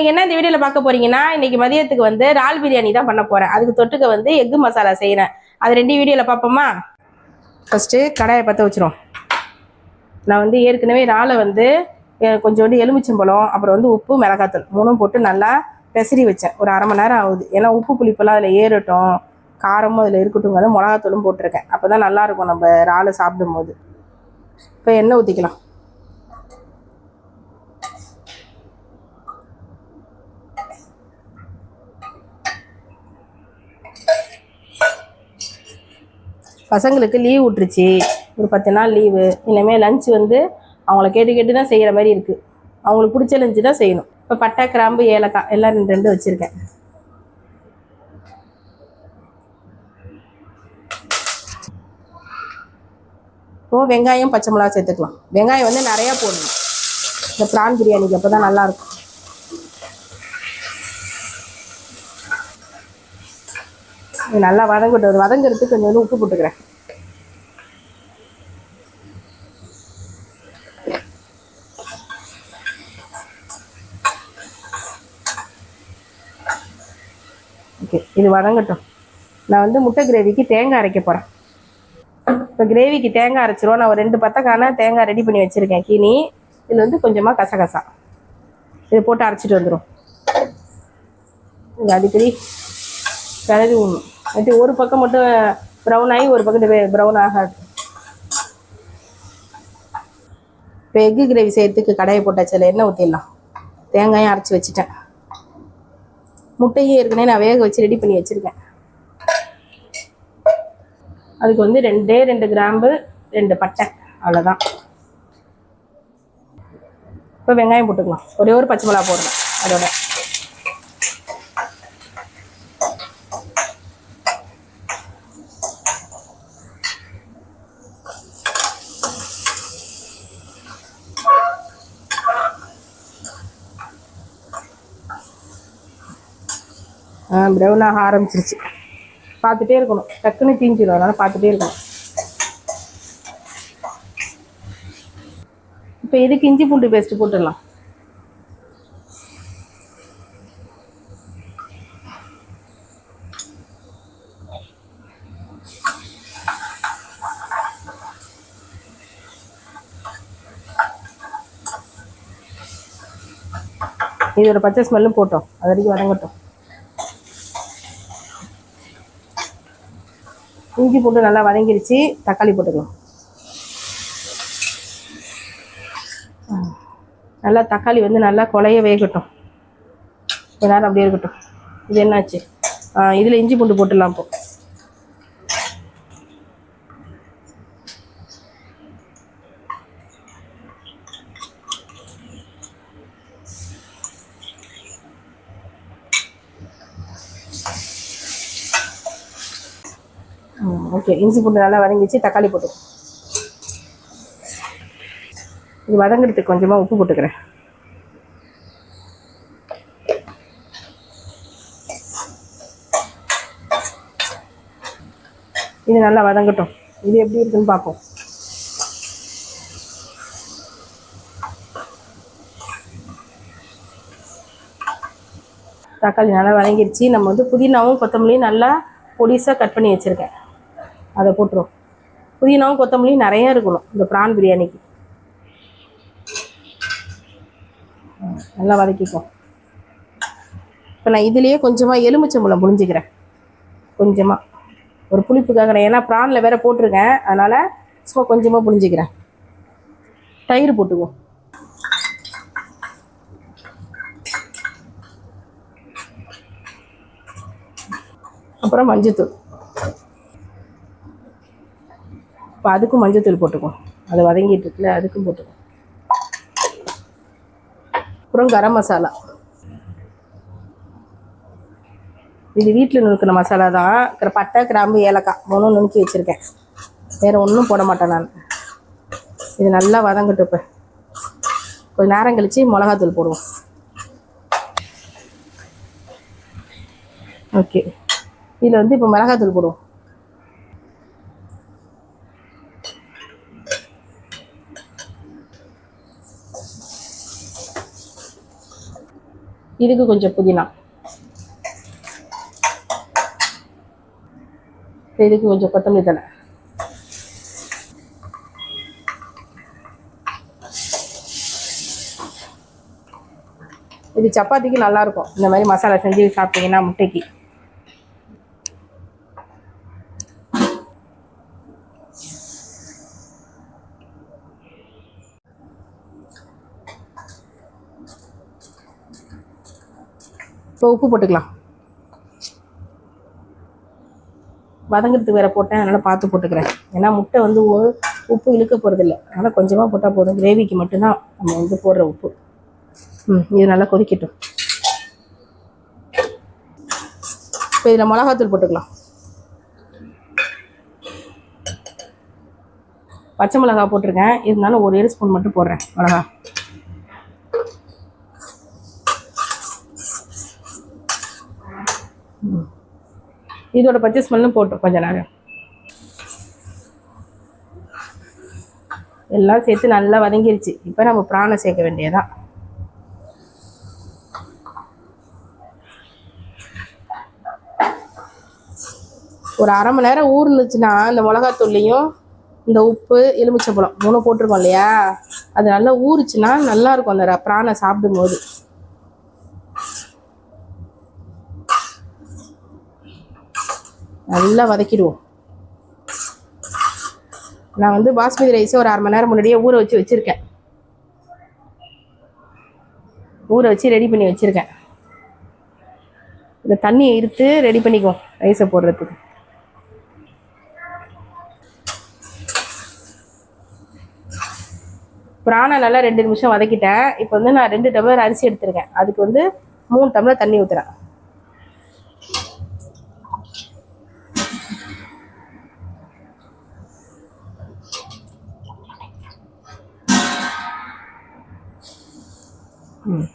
Hi இன்னைக்கு என்ன இந்த வீடியோவில் பார்க்க போறீங்கன்னா இன்னைக்கு மதியத்துக்கு வந்து இறால் பிரியாணி தான் பண்ண போறேன். அதுக்கு தொட்டுக்க வந்து எக்கு மசாலா செய்கிறேன் அது ரெண்டு வீடியோவில் பார்ப்போமா? ஃபஸ்ட்டு கடாயை பற்ற வச்சிரும் நான் வந்து ஏற்கனவே இறாலை வந்து கொஞ்சோண்டு எலுமிச்சம்பழம் அப்புறம் வந்து உப்பு மிளகாத்தூள் மூணும் போட்டு நல்லா பெசரி வச்சேன். ஒரு அரை மணி நேரம் ஆகுது. ஏன்னா உப்பு புளிப்பெல்லாம் அதில் ஏறட்டும். காரமும் அதில் இருக்கட்டுங்க மிளகாத்தூளும் போட்டிருக்கேன். அப்போ தான் நல்லாயிருக்கும் நம்ம இறாலை சாப்பிடும்போது. இப்போ எண்ணெய் ஊற்றிக்கலாம் பசங்களுக்கு லீவ் விட்டுருச்சு. ஒரு பத்து நாள் லீவு இனிமேல் லஞ்ச் வந்து அவங்கள கேட்டு கேட்டு தான் செய்கிற மாதிரி இருக்குது அவங்களுக்கு பிடிச்ச லஞ்சு தான் செய்யணும். இப்போ பட்டை கிராம்பு ஏலக்காய் எல்லாம் ரெண்டு ரெண்டு வச்சுருக்கேன். இப்போ வெங்காயம் பச்சை மிளகா சேர்த்துக்கலாம். வெங்காயம் வந்து நிறையா போடணும். இந்த ப்ரான் பிரியாணிக்கு அப்போ தான் நல்லாயிருக்கும் இது நல்லா வதங்கட்டும் அது வதங்குறதுக்கு கொஞ்சம் வந்து உப்பு போட்டுக்கிறேன். ஓகே இது வதங்கட்டும். நான் வந்து முட்டை கிரேவிக்கு தேங்காய் அரைக்க போகிறேன் இப்போ கிரேவிக்கு தேங்காய் அரைச்சிருவோம். நான் ஒரு ரெண்டு பத்தக்கான தேங்காய் ரெடி பண்ணி வச்சுருக்கேன். கீனி இதில் வந்து கொஞ்சமாக கசகசா. இது போட்டு அரைச்சிட்டு வந்துடும் இது அடிக்கடி கிளறி விடணும் அது ஒரு பக்கம் மட்டும் ப்ரௌன் ஆகி ஒரு பக்கம் ப்ரௌன் ஆகாது. இப்போ எக்கு கிரேவி செய்யறதுக்கு கடையை போட்டாச்சு எண்ணெய் ஊற்றிடலாம் தேங்காயும் அரைச்சி வச்சுட்டேன். முட்டையும் ஏற்கனவே நான் வேக வச்சு ரெடி பண்ணி வச்சுருக்கேன். அதுக்கு வந்து ரெண்டே ரெண்டு கிராம்பு ரெண்டு பட்டை அவ்வளோதான் இப்போ வெங்காயம் போட்டுக்கலாம். ஒரே ஒரு பச்சை மிளகா போடுறேன் அதோட. ப்ரௌன் ஆக ஆரம்பிச்சிருச்சு. பார்த்துட்டே இருக்கணும். டக்குன்னு தீஞ்சிடும் அதனால் பார்த்துட்டே இருக்கணும். இப்போ இதுக்கு இஞ்சி பூண்டு பேஸ்ட் போட்டுடலாம்? இதோட பச்சை ஸ்மெல்லும் போட்டோம். அது வரைக்கும் வதங்கட்டும். இஞ்சி போட்டு நல்லா வதங்கிருச்சு தக்காளி போட்டுக்கலாம். நல்லா தக்காளி வந்து நல்லா குழைய வேகட்டும். கொஞ்ச நேரம் அப்படியே இருக்கட்டும். இது என்னாச்சு? இதில் இஞ்சி பூண்டு போட்டுடலாம் இப்போ. ஓகே இஞ்சி பூண்டு நல்லா வதங்கிச்சு தக்காளி போட்டு. இது வதங்குறதுக்கு கொஞ்சமாக உப்பு போட்டுக்கிறேன். இது நல்லா வதங்கட்டும். இது எப்படி இருக்குன்னு பார்ப்போம். தக்காளி நல்லா வதங்கிருச்சு. நம்ம வந்து புதினாவும் கொத்தமல்லியும் நல்லா பொடிசாக கட் பண்ணி வச்சுருக்கேன். அதை போட்டுரும். புதினாவும் கொத்தமல்லியும் நிறையா இருக்கணும் இந்த ப்ரான் பிரியாணிக்கு. நல்லா வதக்கிக்கும் இப்போ நான் இதுலேயே கொஞ்சமாக எலுமிச்சம்பழம் புழிஞ்சிக்கிறேன். கொஞ்சமாக ஒரு புளிப்புக்காக நான் ஏன்னா ப்ரானில் வேற போட்டிருக்கேன். அதனால் சும்மா கொஞ்சமாக புழிஞ்சிக்கிறேன். தயிர் போட்டுக்குவோம் அப்புறம் மஞ்சத்தூள். இப்போ அதுக்கும் மஞ்சத்தூள் போட்டுக்குவோம் அது வதங்கிட்டு இருக்குல்ல அதுக்கும் போட்டுக்குவோம் அப்புறம் கரம் மசாலா. இது வீட்டில் நுணுக்கின மசாலா தான். அப்புறம் பட்டை கிராம்பு ஏலக்காய் மூணும் நுணுக்கி வச்சுருக்கேன். வேறு ஒன்றும் போட மாட்டேன் நான். இது நல்லா வதங்கட்டும் இப்போ. கொஞ்சம் நேரம் கழித்து மிளகாத்தூள் போடுவோம். ஓகே. இதில் வந்து இப்போ மிளகாத்தூள் போடுவோம். இதுக்கு கொஞ்சம் புதினா. இதுக்கு கொஞ்சம் கொத்தமல்லி தலை இது சப்பாத்திக்கு நல்லாயிருக்கும் இந்த மாதிரி மசாலா செஞ்சு சாப்பிட்டீங்கன்னா முட்டைக்கு. இப்போ உப்பு போட்டுக்கலாம். வதங்கிறதுக்கு வேற போட்டேன் அதனால் பார்த்து போட்டுக்கிறேன். ஏன்னா முட்டை வந்து உப்பு இழுக்க போகிறதில்ல அதனால் கொஞ்சமாக போட்டால் போதும். கிரேவிக்கு மட்டும்தான் நம்ம வந்து போடுற உப்பு. ம் இது நல்லா கொதிக்கட்டும். இப்போ இதில் மிளகாத்தூள் போட்டுக்கலாம். பச்சை மிளகா போட்டிருக்கேன். இருந்தாலும் ஒரு ஏழு ஸ்பூன் மட்டும் போடுறேன் மிளகா. இதோட பச்சை ஸ்மெல்லும் போட்டோம் கொஞ்ச நேரம் எல்லாம் சேர்த்து நல்லா வதங்கிருச்சு. இப்போ நம்ம பிராணை சேர்க்க வேண்டியதான் ஒரு அரை மணி நேரம் ஊறுனுச்சுன்னா இந்த மிளகாத்தூள்லையும் இந்த உப்பு எலுமிச்சம்பழம் மூணு போட்டிருக்கோம் இல்லையா? அது நல்லா ஊறுச்சுன்னா நல்லாயிருக்கும் அந்த ர- பிரானை சாப்பிடும்போது. நல்லா வதக்கிடுவோம். நான் வந்து பாஸ்மதி ரைஸை ஒரு அரை மணி நேரம் முன்னாடியே ஊற வச்சு வச்சுருக்கேன். ஊற வச்சு ரெடி பண்ணி வச்சுருக்கேன். இந்த தண்ணியை இருத்து ரெடி பண்ணிக்குவோம் ரைஸை போடுறதுக்கு. பிராணை நல்லா ரெண்டு நிமிஷம் வதக்கிட்டேன். இப்போ வந்து நான் ரெண்டு டம்ளர் அரிசி எடுத்திருக்கேன். அதுக்கு வந்து மூணு டம்ளர் தண்ணி ஊற்றுறேன்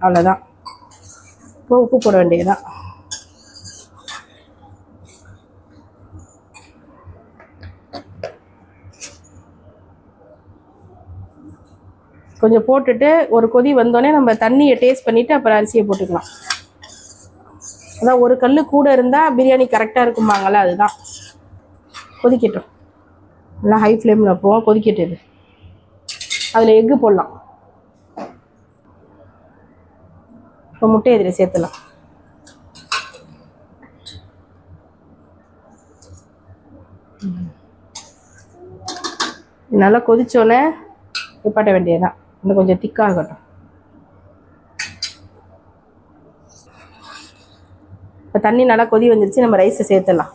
அவ்வளோதான் இப்போ உப்பு போட வேண்டியதுதான். கொஞ்சம் போட்டுட்டு ஒரு கொதி வந்தோடனே நம்ம தண்ணியை டேஸ்ட் பண்ணிவிட்டு அப்புறம் அரிசியை போட்டுக்கலாம். அதான் ஒரு கல் கூட இருந்தால் பிரியாணி கரெக்டாக இருக்குமாங்களா அதுதான். கொதிக்கட்டும். நல்லா ஹை ஃப்ளேமில் போவோம் கொதிக்கட்டும் இது. அதில் எக்கு போடலாம். இப்போ முட்டையை இதில் சேர்த்துலாம் நல்லா கொதிச்சோன்னே நிப்பாட்ட வேண்டியதுதான். இன்னும் கொஞ்சம் திக்காகட்டும் இப்போ தண்ணி நல்லா கொதி வந்துருச்சு நம்ம ரைஸை சேர்த்துடலாம்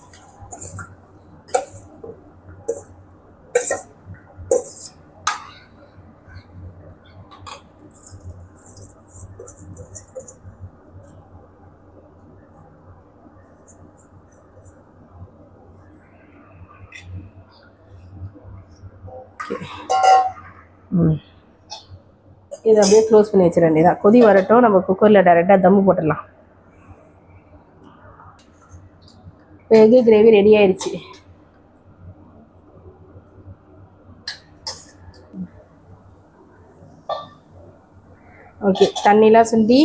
ம் இதை அப்படியே க்ளோஸ் பண்ணி வச்சிட வேண்டியதான் கொதி வரட்டும் நம்ம குக்கரில் டைரெக்டாக தம்மு போட்டுடலாம். இப்போ எக்கு கிரேவி ரெடி ஆயிடுச்சு ஓகே தண்ணிலாம் சுண்டி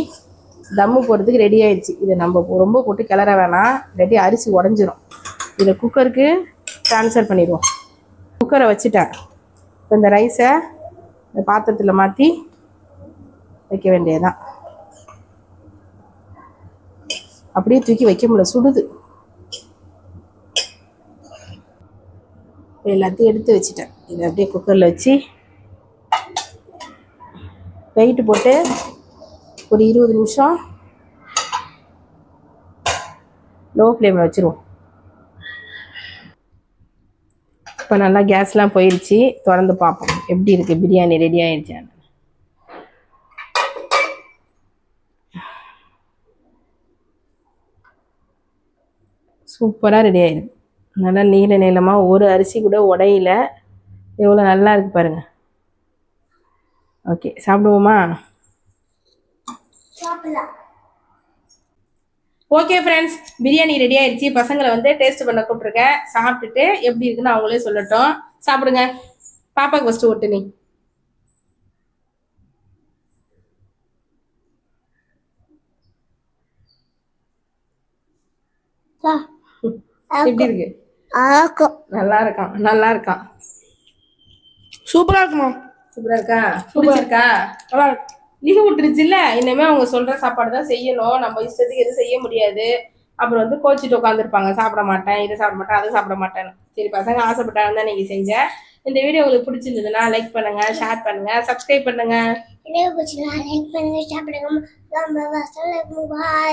தம்மு போடுறதுக்கு ரெடி ஆயிடுச்சு இதை நம்ம ரொம்ப போட்டு கிளற வேணாம். இல்லாட்டி அரிசி உடஞ்சிரும். இதை குக்கருக்கு ட்ரான்ஸ்ஃபர் பண்ணிடுவோம். குக்கரை வச்சுட்டேன். இப்போ இந்த ரைஸை இந்த பாத்திரத்தில் மாற்றி வைக்க வேண்டியதான் அப்படியே தூக்கி வைக்க முடியல சுடுது. எல்லாத்தையும் எடுத்து வச்சுட்டேன். இதை அப்படியே குக்கரில் வச்சு வெயிட் போட்டு ஒரு இருபது நிமிஷம் லோ ஃப்ளேமில் வச்சுருவோம். இப்போ நல்லா கேஸ்லாம் போயிடுச்சு திறந்து பார்ப்போம். எப்படி இருக்குது பிரியாணி ரெடி ஆகிடுச்சான்னு சூப்பராக ரெடி ஆயிடுது நல்லா நீல நீளமாக ஒரு அரிசி கூட உடையில. எவ்வளோ நல்லா இருக்கு பாருங்க. ஓகே சாப்பிடுவோமா? ஓகே ஃப்ரெண்ட்ஸ் பிரியாணி ரெடி ஆயிடுச்சு பசங்களை வந்து டேஸ்ட் பண்ண கூப்பிட்ருக்கேன் சாப்பிட்டுட்டு எப்படி இருக்குன்னு அவங்களே சொல்லட்டும். சாப்பிடுங்க. பாப்பாக்கு ஃபஸ்ட்டு ஒட்டு நீ எப்படி இருக்கு? ஆக்கும். நல்லா இருக்கான் நல்லா இருக்கான் சூப்பரா இருக்குமா? சூப்பரா இருக்கா? பிடிச்சிருக்கா? நல்லா இருக்கு. லீவு விட்டுருச்சுல்ல? இனிமே அவங்க சொல்ற சாப்பாடு தான் செய்யணும். நம்ம இஷ்டத்துக்கு எதுவும் செய்ய முடியாது. அப்புறம் வந்து கோச்சிட்டு உட்காந்துருப்பாங்க சாப்பிட மாட்டேன் இதை சாப்பிட மாட்டேன் அதை சாப்பிட மாட்டேன் சரி பசங்க ஆசைப்பட்டாங்க தான் நீங்க செஞ்சேன் இந்த வீடியோ உங்களுக்கு பிடிச்சிருந்ததுன்னா லைக் பண்ணுங்க ஷேர் பண்ணுங்க சப்ஸ்கிரைப் பண்ணுங்க.